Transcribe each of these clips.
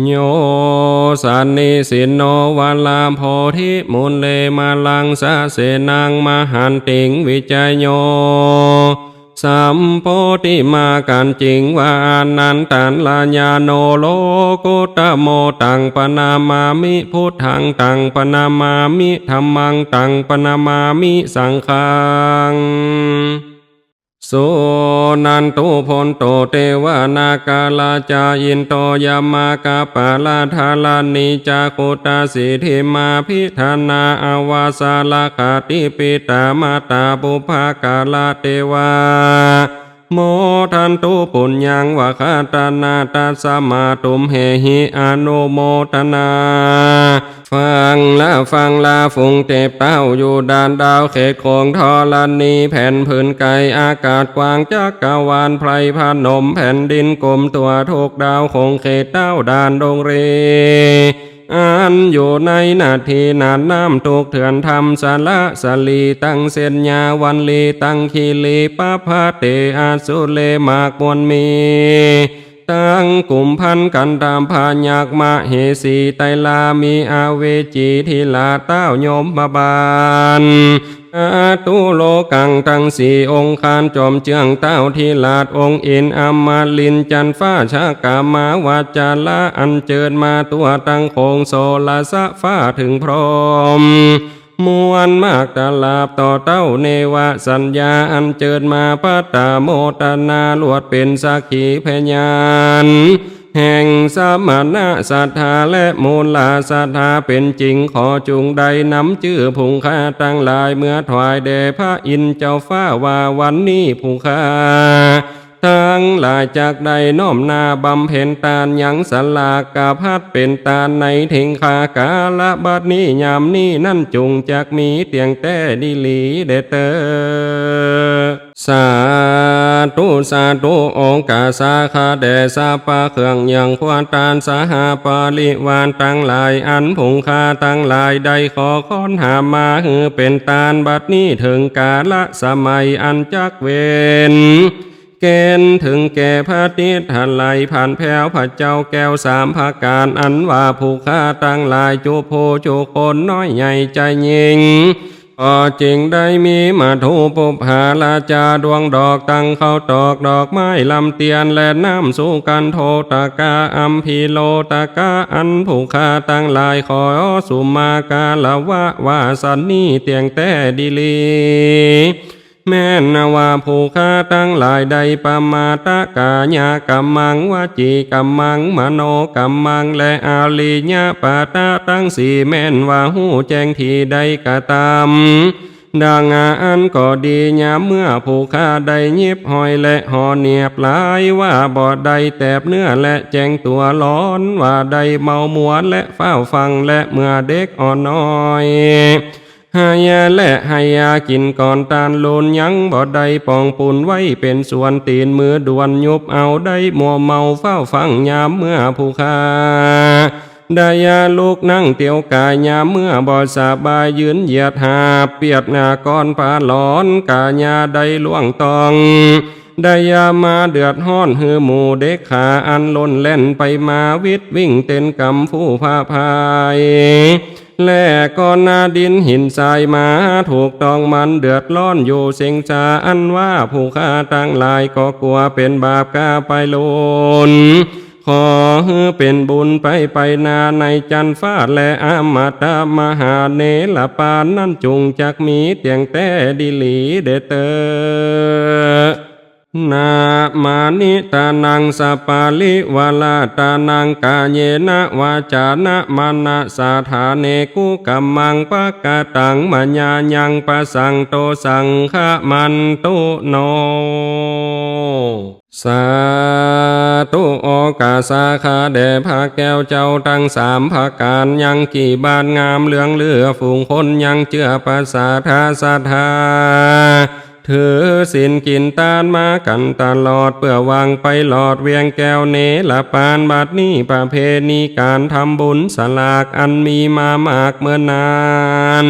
โยสันนิสินโนวัลามโพธิมุนเลมาลังสะเสนังมหันติงวิจัยโยสัมโพธิมากันจริงวานันตันลาญาโนโลกุตโมตังปนามามิพุทธังตังปนามามิธรรมังตังปนามามิสังฆัง สุนันตุพลโตเทวานากาลาจายินโตยามากาปาลาธาลานิจาคุตาสิธิมาพิธานาอาวาสาลาคาติปิตามาตาบุภากาลาเทวาโมทันตุปุญญังวะคาตานาตัสสมาตุมเหหิอนุโมทนา ฟังละฟังละฟุงเจ็บเต้าอยู่ดานดาวเขตของทอลันนีแผ่นผืนไกอากาศกว้างจักกวานไพรพนมแผ่นดินกลมตัวทุกดาวคงเขตเต้าดานดงเรอันอยู่ในนาทีนานน้ำถูกเถื่อนทำสาละสลีตั้งเส้นยาวันลีตั้งคีลีปะพาเตอาสุเลมากมวลมี ตั้งกลุ่มพันกันตามพานยากมาเหสีไตลามีอาเวจีทิลาเต้าโยมมาบานอาตุโลกังตั้งสี่องค์คานจอมเจืองเต้าทิลาดองค์อินอามาลินจันฟ้าชากามาวาจาละอันเจิดมาตัวตั้งโคงโซลาสะฟ้าถึงพร้อม มวลมากตลาบต่อเต้าเนวสัญญาอันเจิดมาปัตตาโมตนาลวดเป็นสักขีพยานแห่งสมณะศรัทธาและมูลลาศรัทธาเป็นจริงขอจุงใดนำชื่อผงค่าตั้งลายเมื่อถวายแด่พระอินเจ้าฟ้าว่าวันนี้ผงค่า ทั้งหลายจากใดน้อมนาบำเพ็ญตานยังสลากาพัดเป็นตานในเทงคากาละบัดนี้ยามนี้นั่นจุงจากมีเตียงแต่ดีหลีเดเตอสาธุสาธุองกาสาคาแด่สาปาเครื่องยังควรตานสาหาปาลิวานตั้งหลายอันผงคาตั้งหลายใดขอค้อนหามาหือเป็นตานบัดนี้ถึงกาละสมัยอันจักเวน เกณฑ์ถึงแก่พระติทันไหลผ่านแผ้วพระเจ้าแก้วสามภาการอันว่าผู้ฆ่าตั้งลายจูโพจูคนน้อยใหญ่ใจยิงพอจริงได้มีมาทูปุบหาลาจาดวงดอกตั้งเข้าตอกดอกไม้ลำเตียนและน้ำสู่กันโทตากาอัมพีโลตากาอันผู้ฆ่าตั้งลายขอสุมากาละวะวาสันนี่เตียงแต่ดีลี แม่นว่าผู้ค้าตั้งหลายใดปมาตะกาญากัมมังวาจีกัมมังมโนกัมมังและอาลีญาปาตาตั้งสี่แม่นว่าหูแจ้งทีใดกะตามดังอันก็ดียามเมื่อผู้ค้าได้ยิบหอยและหอเนียบลายว่าบ่ใดแตบเนื้อและแจงตัวร้อนว่าใดเมามวนและเฝ้าฟังและเมื่อเด็กอ่อนน้อย หายาและหายากินก่อนตานโลนยังบ่ได้ปองปุนไว้เป็นส่วนตีนมือดวนยุบเอาได้มัวเมาเฝ้าฟังยามเมื่อผู้คาได้ยาลูกนั่งเตียวกายยามเมื่อบ่สาบายยืนเหยียดหาเปียดหน้าก้อนผาหลอนกายาได้ล่วงตองได้ยามาเดือดห้อนหือหมูเด็กขาอันล้นเล่นไปมาวิทย์วิ่งเต้นกำผู้พาพาย และก้อนนาดินหินทรายมาถูกต้องมันเดือดร้อนอยู่เสียงจาอันว่าผู้ฆ่าตั้งหลายก็กลัวเป็นบาปกาไปโลนขอฮือเป็นบุญไปไปนาในจันฟ้าและอามาตามหาเนลปานนั่นจุงจักมีเตียงแต่ดิลีเดเตอ นามานิตานังสปาลิวาลาตานังกาเยนะวาจานะมานะสาธาเนกุกัมมังปะกะตังมัญญายังปะสังโตสังฆมันตุโนสาธุโอกาสาคาแด่พระแก้วเจ้าทั้งสามภาการยังกี่บานงามเหลืองเลือฝูงคนยังเจือภาษาทาสาธา ถือสินกินตานมากันตลอดเพื่อวางไปหลอดเวียงแก้วเนละปานบัดนี้ประเพณีการทำบุญสลากอันมีมามากเมื่อนาน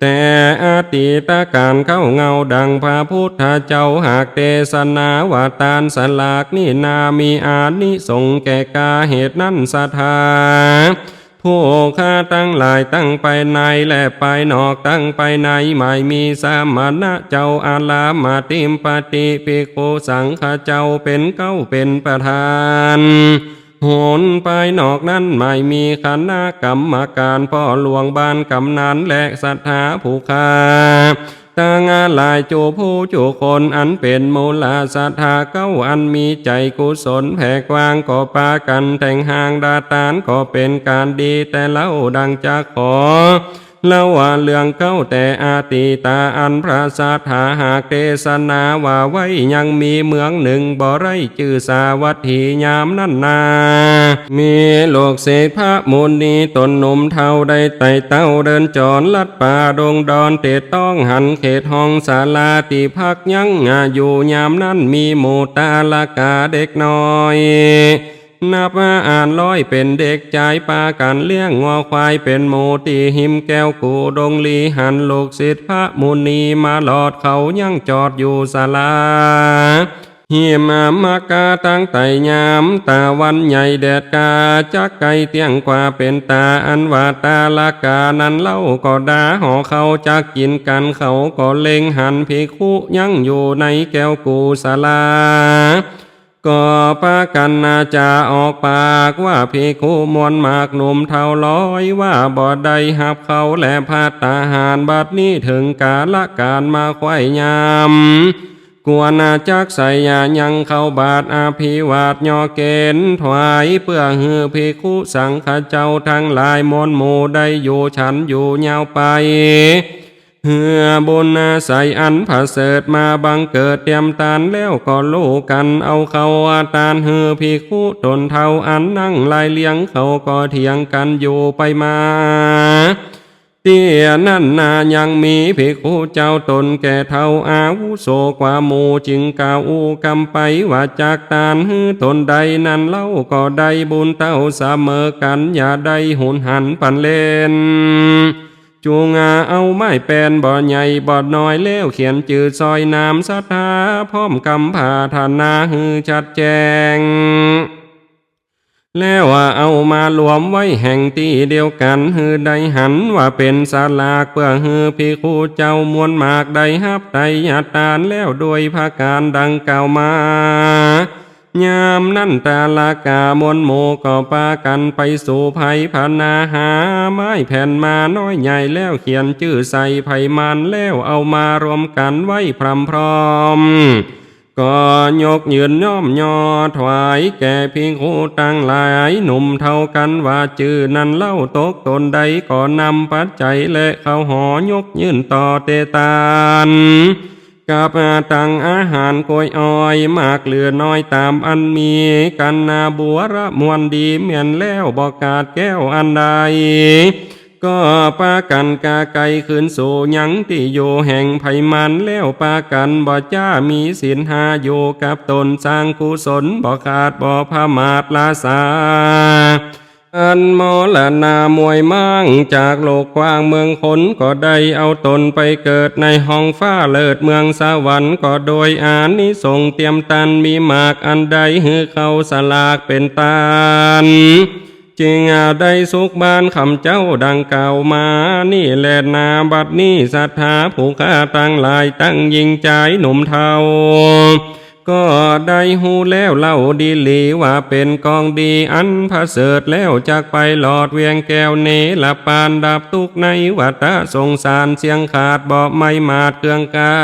แต่อาติตาการเข้าเงาดังพระพุทธเจ้าหากเทศนาว่าตานสลากนี่นามีอานิสงแก่กาเหตุนั้นสถา ผู้ข้าตั้งหลายตั้งไปในและไปนอกตั้งไปในไม่มีสามณะเจ้าอาลามาติมปฏิปิโกสังฆเจ้าเป็นเก้าเป็นประธานโหนไปนอกนั้นไม่มีคณะกรรมการพ่อหลวงบ้านกำนันและศรัทธาผู้ค้า ตางานหลายจูผู้จูคนอันเป็นมูลศรัทธาเก้าอันมีใจกุศลแผ่กว้างก็ปากันแต่งห่างดาตานก็เป็นการดีแต่เล่าดังจะขอ เล่าว่าเรื่องเก้าแต่อาติตาอันพระสาธาหากเทศนาว่าไว้ยังมีเมืองหนึ่งบ่ไรจื่อสาวัตถียามนั่นนา มีโลกเศษพระมูลนีตนหนุ่มเท่าได้ไต่เต้าเดินจรลัดป่าดงดอนเตะต้องหันเขตห้องศาลาติพักยังอยู่ยามนั้นมีหมู่ตาลากาเด็กน้อย นับมาอ่านร้อยเป็นเด็กใจปากันเลี้ยงงอควายเป็นหมูตีหิมแก้วกูดงลีหันลูกศิษย์พระมุนีมาหลอดเขายังจอดอยู่ศาลาเฮียมามากาตั้งไต่ยามตาวันใหญ่แดดกาจักไก่เตียงกว่าเป็นตาอันว่าตาลากานั้นเล่าก็ดาหอเขาจักกินกันเขาก็เล็งหันพิคุยังอยู่ในแก้วกูศาลา ก็ปากันนาจาออกปากว่าพิคุมวลมากหนุ่มเท่าร้อยว่าบ่ได้หับเขาและพาตาหารบัดนี้ถึงกาละการมาควยยามกวนาจักใส่ยายังเข้าบาทอาภิวาทยอเกณฑ์ถวายเพื่อฮือพิคุสังฆเจ้าทั้งหลายมนหมูได้อยู่ฉันอยู่ยาวไป เหือบุญอาศัยอันผาเสริฐมาบังเกิดเตรียมตานแล้วก็ลูกกันเอาเขาอาตานเหือพิคุตนเท่าอันนั่งลายเลี้ยงเขาก็เถียงกันอยู่ไปมาเตี้ยนั่นนายังมีภิกขุเจ้าตนแก่เท่าอาวุโสกว่าหมูจึงกล่าวอูกำไปว่าจากตานฮือตนใดนั้นเล่าก็ได้บุญเต้าเสมอกันอย่าได้หุนหันปันเล่น จูงาเอาไม้แปนบ่อใหญ่บ่อน้อยเล้วเขียนจืดซอยน้ำสัทธาพร้อมกำผาธนาฮือชัดแจง แล้วว่าเอามารวมไว้แห่งที่เดียวกันฮือได้หันว่าเป็นสาลากเพื่อฮือพิคูเจ้ามวลมากได้ฮับไตยาตานแล้วด้วยภาการดังกล่าวมา ยามนั่นตาลากามวลหมูก็ปากันไปสู่ภัยพานาหา ไม้แผ่นมาน้อยใหญ่แล้วเขียนชื่อใส่ไผ่มันแล้วเอามารวมกันไว้พรำพร้อมก็ยกยืนย่อมยอถวายแก่พิงคูตั้งหลายหนุ่มเท่ากันว่าจื่อนั้นเล่าตกตนใดก็นำปัจจัยและเข้าหอยกยืนต่อเตตาน กับตังอาหารกล้วยอ้อย มากเหลือน้อยตามอันมีกันนาบัวระมวลดีเหมือนแล้วบอกกาดแก้วอันใดก็ปากันกาไก่ขึ้นสู่ยังที่อยู่แห่งไผมันแล้วปากันบ่จ้ามีศีลหาอยู่กับตนสร้างกุศลบ่ขาดบ่พมาดลาสา อันมรณามวยมั่งจากโลกกว้างเมืองขนก็ได้เอาตนไปเกิดในห้องฟ้าเลิศเมืองสวรรค์ก็โดยอานิสงเตรียมตันมีมากอันใดหือเขาสลากเป็นตานจึงอาได้สุขบานคำเจ้าดังเก่ามา นี่แหละนาบัดนี้ศรัทธาผู้ข้าตั้งหลายตั้งยิงใจหนุ่มเทา ก็ได้หูแล้วเล่าดีลีว่าเป็นกองดีอันพระเสริฐแล้วจากไปหลอดเวียงแก้วเนละปานดับทุกในวัฏสงสารเสียงขาดบอกไม่มาดเครื่องกา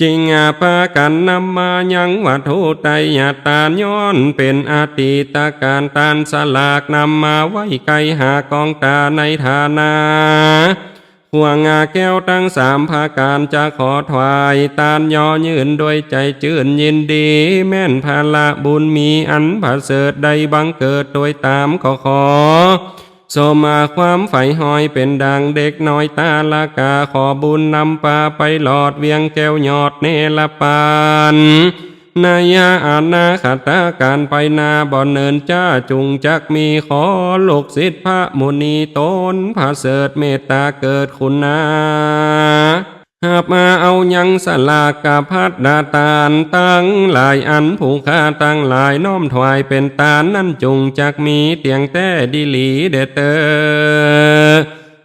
จริงอาปากันนำมายังวัตถุไตยาตานย้อนเป็นอาติตาการตานสลากนำมาไว้ไกลหากองตาในฐานา ห่วงอาแก้วตั้งสามภาการจะขอถวาย ตานยอยืนโดยใจจื่นยินดี แม่นภาละบุญมีอันผาเสริฐใดบังเกิดโดยตามขอขอโสมาความใฝ่หอยเป็นดังเด็กน้อยตาลากาขอบุญนำปาไปหลอดเวียงแก้วยอดเนลปาน นายาอานาคตาการไปนาบ่อนเนินจ้าจุงจักมีขอลูกศิษย์พระมุนีตนพระเสริฐเมตตาเกิดคุณนาหากมาเอายังสลากาพัดดาตานตั้งหลายอันผูกขาตั้งหลายน้อมถวายเป็นตาลนั่นจุงจักมีเตียงแต่ดิลีเดเตอ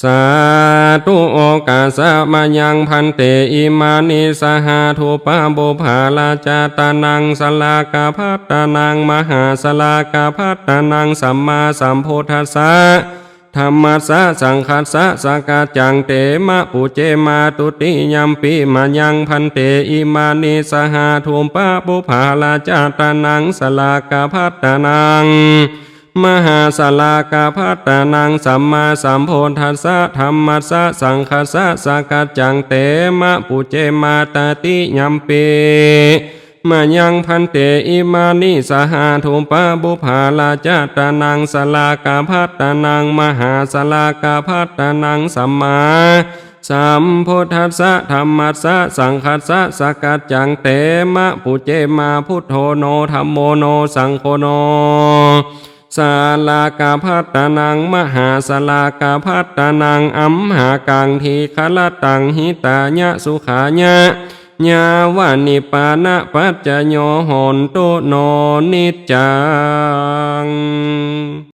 สาธุโอกาสะมายังพันเตอิมานิสหาทุปะบุภาลาจาตานังสลากาพัตานังมหาสลากาพัตานังสัมมาสัมพุทธัสสะธรรมสะสังคัสสะสกาจังเตมะปุเจมาตุติยัมปิมายังพันเตอิมานิสหาทุปะบุภาลาจาตานังสลากาพัตานัง มหาสลากาพัตตานังสัมมาสัมโพธัสสะธรรมัสสะสังคัสสะสกัจจังเตมะปุเจมาตาติยัมเปมายังพันเตอิมานิสหาทุปะบุภาลาจาตานังสลากาพัตตานังมหาสลากาพัตตานังสัมมาสัมพุทธัสสะธรรมัสสะสังคัสสะสกัจจังเตมะปุเจมาพุทโธโนธรรมโมโนสังโฆโน สาลากาพัตตานังมหาสลากาพัตตานังอัมหากังทีคลตังหิตายะสุขายะญาวานิปานะปัจจโยโหนโตโนนิจัง